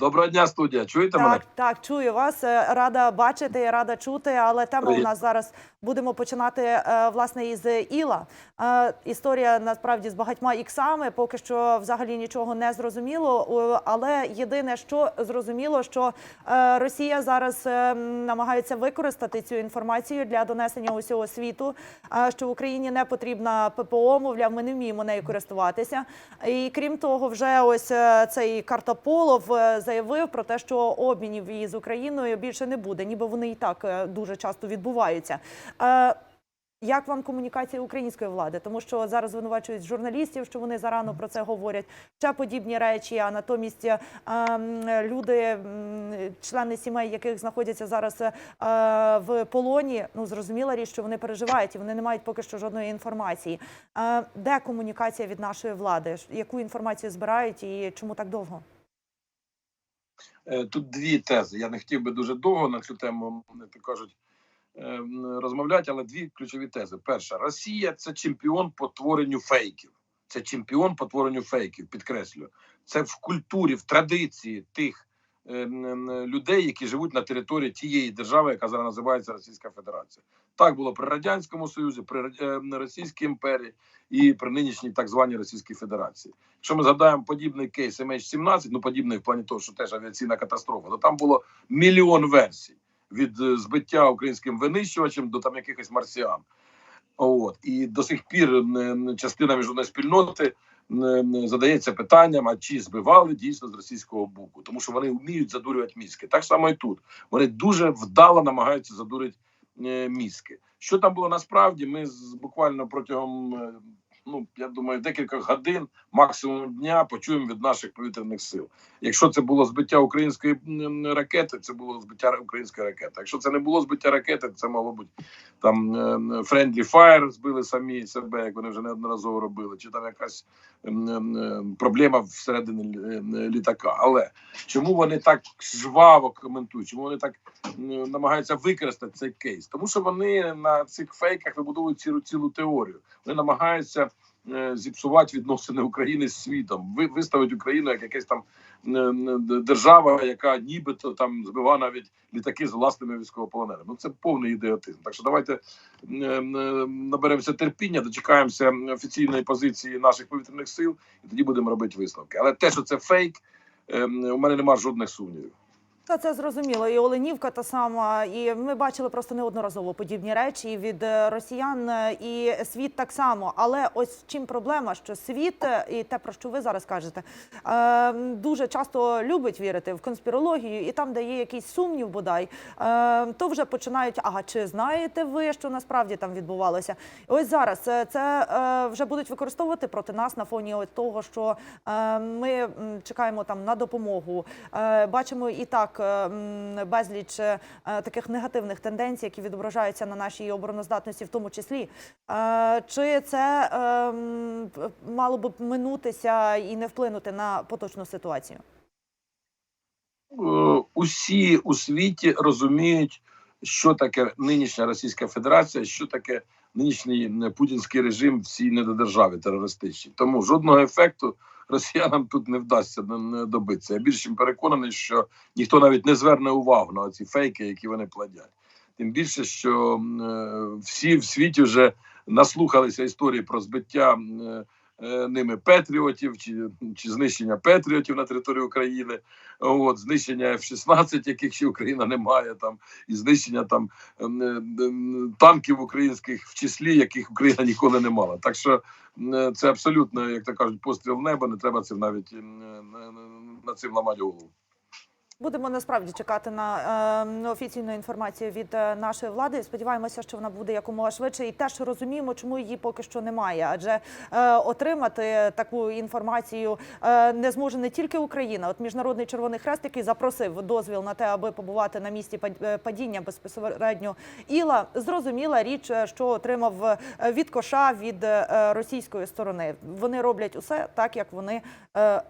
Доброго дня, студія. Чуєте мене? Так, так, чую вас. Е, Рада бачити, рада чути. Але тема у нас зараз будемо починати е, власне із Іла. Е, Історія насправді з багатьма іксами. Поки що взагалі нічого не зрозуміло. Але єдине, що зрозуміло, що Росія зараз намагається використати цю інформацію для донесення усього світу. Що в Україні не потрібна ППО, мовляв, ми не вміємо нею користуватися. І крім того, вже ось цей Картополов заявив про те, що обмінів із Україною більше не буде, ніби вони і так е, дуже часто відбуваються. Е, Як вам комунікація української влади? Тому що зараз звинувачують журналістів, що вони зарано про це говорять. Ще подібні речі. А натомість е, люди, члени сімей, яких знаходяться зараз е, в полоні, ну зрозуміла річ, що вони переживають і вони не мають поки що жодної інформації. Е, Де комунікація від нашої влади? Яку інформацію збирають і чому так довго? Е, Тут дві тези. Я не хотів би дуже довго на цю тему, так кажуть, е, розмовляти, але дві ключові тези. Перша, Росія це чемпіон по творенню фейків. Це чемпіон по творенню фейків, підкреслю. Це в культурі, в традиції тих людей, які живуть на території тієї держави, яка зараз називається Російська Федерація. Так було при радянському союзі, при е, Російській імперії і при нинішній так званій Російській Федерації. Якщо ми згадаємо подібний кейс MH17, ну подібний в плані того, що теж авіаційна катастрофа, то там було мільйон версій від е, збиття українським винищувачем до там якихось марсіан. От і до сих пір частина міжнародної спільноти задається питанням: а чи збивали дійсно з російського боку, тому що вони вміють задурювати мізки. Так само і тут вони дуже вдало намагаються задурити е, мізки. Що там було насправді? Ми буквально протягом е, ну я думаю, декілька годин, максимум дня, почуємо від наших повітряних сил. Якщо це було збиття української ракети, це було збиття української ракети. Якщо це не було збиття ракети, це могло бути там friendly fire, збили самі себе, як вони вже неодноразово робили, чи там якась проблема всередині е, літака. Але чому вони так жваво коментують? Чому вони так намагаються використати цей кейс? Тому що вони на цих фейках вибудовують цілу цілу теорію. Вони намагаються зіпсувати відносини України з світом, ви виставити Україну як якась там е, е, держава, яка нібито там збиває навіть літаки з власними військовополоненими. Ну це повний ідіотизм. Так що давайте е, е, наберемося терпіння, дочекаємося офіційної позиції наших повітряних сил, і тоді будемо робити висновки. Але те, що це фейк, е, у мене немає жодних сумнівів. Та це зрозуміло. І Оленівка та сама. І ми бачили просто неодноразово подібні речі від е, росіян е, і світ так само. Але ось чим проблема, що світ е, і те, про що ви зараз кажете, дуже часто любить вірити в конспірологію, і там, де є якийсь сумнів, бодай, то вже починають. Ага, чи знаєте ви, що насправді там відбувалося? Ось зараз це вже будуть використовувати проти нас на фоні того, що ми чекаємо там на допомогу. Бачимо і так безліч е, таких негативних тенденцій, які відображаються на нашій обороноздатності, в тому числі. Е, Чи це е, мало б минутися і не вплинути на поточну ситуацію? Е, усі у світі розуміють, що таке нинішня Російська Федерація, що таке нинішній путінський режим в цій недодержаві терористичній. Тому жодного ефекту росіянам тут не вдасться не добитися. Я більш чим переконаний, що ніхто навіть не зверне увагу на ці фейки, які вони плодять. Тим більше, що е, всі в світі вже наслухалися історії про збиття. Е, е, Ними Петріотів чи, чи знищення Петріотів на території України, от знищення F-16, яких ще Україна не має, там і знищення там ем, е, ем, танків українських в числі, яких Україна ніколи не мала. Так що м, це абсолютно, як то кажуть, постріл в небо. Не треба цим навіть е, на- на- на цим ламати голову. Будемо насправді чекати на е, офіційну інформацію від е, нашої влади. Сподіваємося, що вона буде якомога швидше, і теж розуміємо, чому її поки що немає. Адже е, отримати таку інформацію е, не зможе не тільки Україна. От міжнародний червоний хрест, який запросив дозвіл на те, аби побувати на місці е, падіння безпосередньо іла. Зрозуміла річ, е, що отримав від коша від російської сторони. Вони роблять усе так, як вони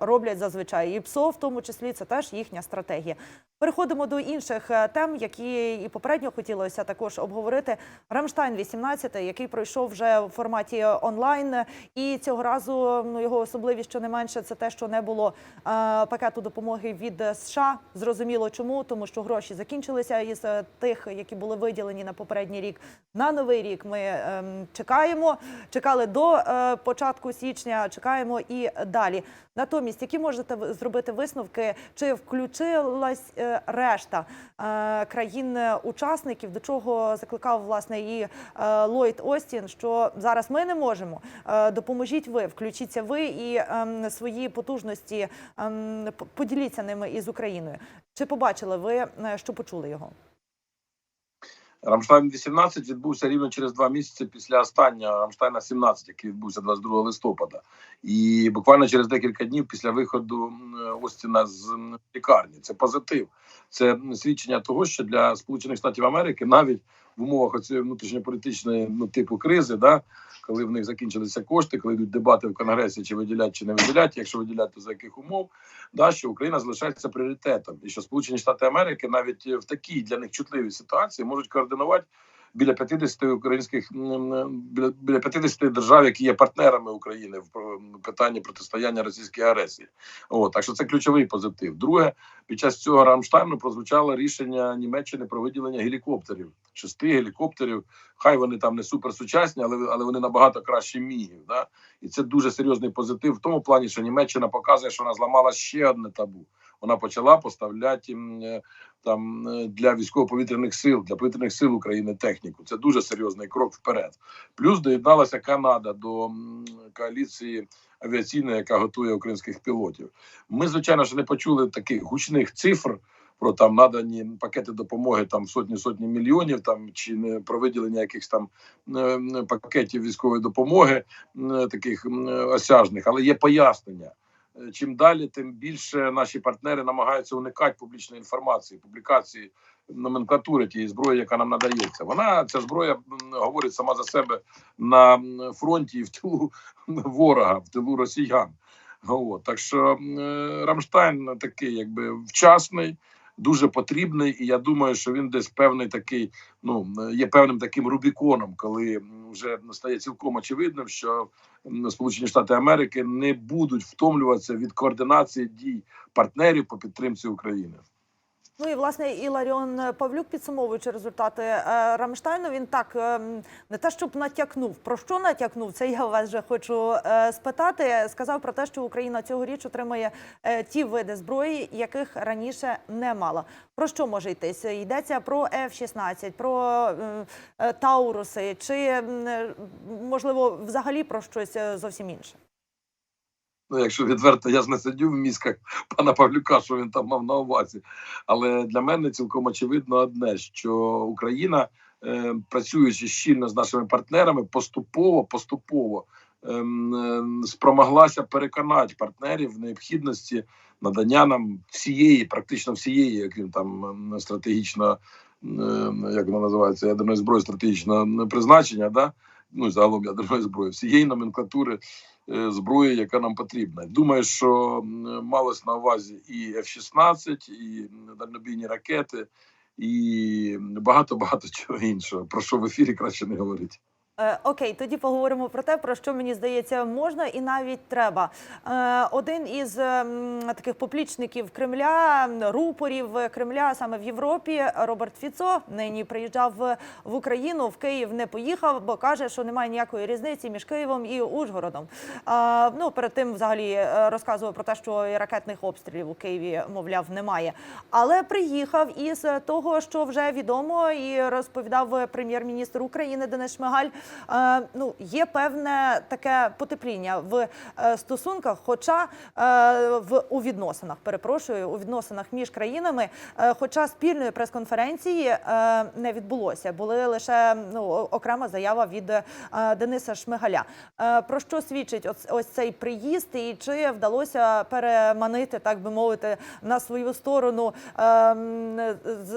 роблять зазвичай. І ПСО, в тому числі, це теж їхня стратегія. Стратегії. Переходимо до інших е, тем, які і попередньо хотілося також обговорити. Рамштайн 18, який пройшов вже в форматі онлайн, і цього разу ну його особливість щонайменше це те, що не було е, пакету допомоги від США. Зрозуміло, чому тому, що гроші закінчилися із е, тих, які були виділені на попередній рік. На новий рік ми ем, чекаємо. Чекали до е, початку січня, чекаємо і далі. Натомість, які можете зробити висновки, чи включилась е, решта е, країн-учасників, до чого закликав власне і е, Ллойд Остін, що зараз ми не можемо. Допоможіть ви, включіться ви і ем, свої потужності ем, поділіться ними із Україною. Чи побачили ви, що почули його? Рамштайн 18 відбувся рівно через два місяці після останнього Рамштайна 17, який відбувся 22 листопада, і буквально через декілька днів після виходу Остіна з лікарні. Це позитив. Це свідчення того, що для Сполучених Штатів Америки навіть в умовах оцієї внутрішньополітичної ну типу кризи, да коли в них закінчилися кошти, коли йдуть дебати в конгресі, чи виділять, чи не виділять, якщо виділять, то за яких умов, да що Україна залишається пріоритетом, і що Сполучені Штати Америки навіть в такій для них чутливій ситуації можуть координувати біля 50 українських біля, біля 50 держав, які є партнерами України в питанні протистояння російській агресії. От так що це ключовий позитив. Друге, під час цього Рамштайну прозвучало рішення Німеччини про виділення гелікоптерів, шести гелікоптерів. Хай вони там не суперсучасні, але але вони набагато краще мігів. Да? І це дуже серйозний позитив в тому плані, що Німеччина показує, що вона зламала ще одне табу. Вона почала поставляти там е, для військово-повітряних сил, для повітряних сил України техніку. Це дуже серйозний крок вперед. Плюс доєдналася Канада до коаліції авіаційної, яка готує українських пілотів. Ми, звичайно, ж не почули таких гучних цифр. Про там надані пакети допомоги там сотні сотні мільйонів, там чи не про виділення якихось там пакетів військової допомоги, таких осяжних, але є пояснення. Чим далі, тим більше наші партнери намагаються уникати публічної інформації, публікації номенклатури тієї зброї, яка нам надається. Вона ця зброя говорить сама за себе на фронті і в тилу ворога, в тилу росіян. От. Так що е, Рамштайн такий, якби вчасний, дуже потрібний, і я думаю, що він десь певний такий, ну є певним таким Рубіконом, коли вже стає цілком очевидним, що Сполучені Штати Америки не будуть втомлюватися від координації дій партнерів по підтримці України. Ну і власне Іларіон Павлюк, підсумовуючи результати е, Рамштайну, він так ем, не те, щоб натякнув. Про що натякнув? Це я вас вже хочу е, спитати. Сказав про те, що Україна цьогоріч отримає е, ті види зброї, яких раніше не мала. Про що може йтися? Йдеться про F-16, про е, е, Тауруси, чи е, можливо взагалі про щось е, зовсім інше? Ну, якщо відверто, я ж не сидів в мізках пана Павлюка, що він там мав на увазі. Але для мене цілком очевидно одне, що Україна, е, працюючи щільно з нашими партнерами, поступово, поступово ем, е, спромоглася переконати партнерів в необхідності надання нам всієї, практично всієї, яким там ем, стратегічно, ем, як вона називається, ядерної зброї стратегічного призначення, да? ну загалом ядерної зброї, всієї номенклатури е, зброї, яка нам потрібна. Думаю, що малось на увазі і F-16, і дальнобійні ракети, і багато багато чого іншого. Про що в ефірі краще не говорити. Е, Окей, тоді поговоримо про те, про що мені здається можна і навіть треба. Е, Один із ем, таких поплічників Кремля, рупорів Кремля саме в Європі, Роберт Фіцо, нині приїжджав в- в Україну, в Київ не поїхав, бо каже, що немає ніякої різниці між Києвом і Ужгородом. Е, Ну перед тим взагалі е, розказував про те, що і ракетних обстрілів у Києві, мовляв, немає. Але приїхав із того, що вже відомо, і розповідав прем'єр-міністр України Денис Шмигаль. Е, ну, є певне таке потепління в е, стосунках, хоча е, в у відносинах, перепрошую, у відносинах між країнами, хоча спільної прес-конференції не відбулося, були лише ну, окрема заява від Дениса Шмигаля. Про що свідчить ось, ось цей приїзд, і чи вдалося переманити, так би мовити, на свою сторону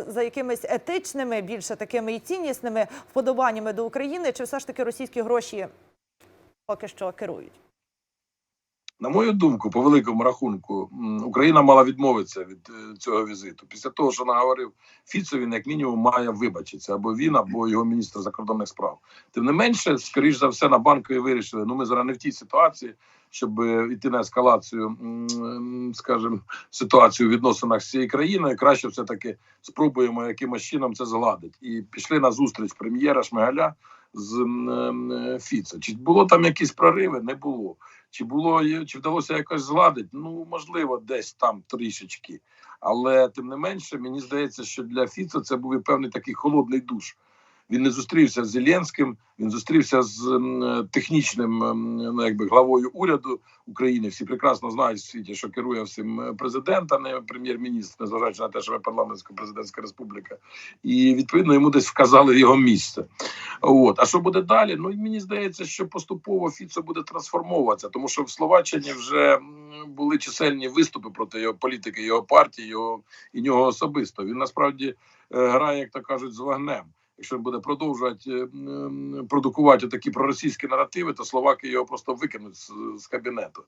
за якимись етичними, більше такими і ціннісними вподобаннями до України, чи все ж таки російські гроші поки що керують? На мою думку, по великому рахунку, Україна мала відмовитися від е, цього візиту. Після того, що наговорив Фіцо, він як мінімум має вибачитися або він, або його міністр закордонних справ. Тим не менше, скоріш за все, на банкові вирішили. Ну, ми зараз не в тій ситуації, щоб е, йти на ескалацію, скажімо, ситуацію в відносинах з цією країною. Краще все таки спробуємо якимось чином це згладити. І пішли на зустріч прем'єра Шмигаля з м, Чи було там якісь прориви? Не було. Чи було чи вдалося якось зладити? Ну можливо, десь там трішечки. Але тим не менше, мені здається, що для Фіца це був і певний такий холодний душ. Він не зустрівся з Зеленським, він зустрівся з технічним ну, якби главою уряду України. Всі прекрасно знають в світі, що керує всім е, президент, а не прем'єр-міністр, незважаючи на те, що ми парламентська президентська республіка. І відповідно йому десь вказали його місце. От а що буде далі? Ну мені здається, що поступово Фіцо буде трансформовуватися, тому що в Словаччині вже були чисельні виступи проти його політики, його партії, його і нього особисто. Він насправді е, грає, як то кажуть, з вогнем. Якщо буде продовжувати е, продукувати такі проросійські наративи, то словаки його просто викинуть з, з кабінету.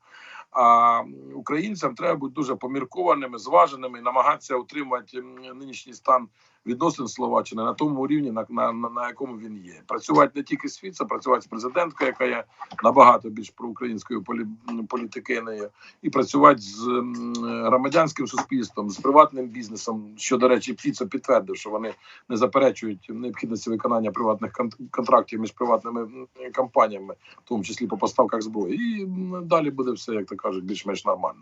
А українцям треба бути дуже поміркованими, зваженими і намагатися утримувати нинішній стан відносин Словаччини на тому рівні, на, на, на, якому він є. Працювати не тільки з Фіцем, працювати з президенткою, яка є набагато більш проукраїнською полі, політикиною, і працювати з громадянським суспільством, з приватним бізнесом. Що, до речі, Фіцо підтвердив, що вони не заперечують необхідності виконання приватних кон- контрактів між приватними компаніями, в тому числі по поставках зброї. І далі буде все, як то кажуть, більш-менш нормально.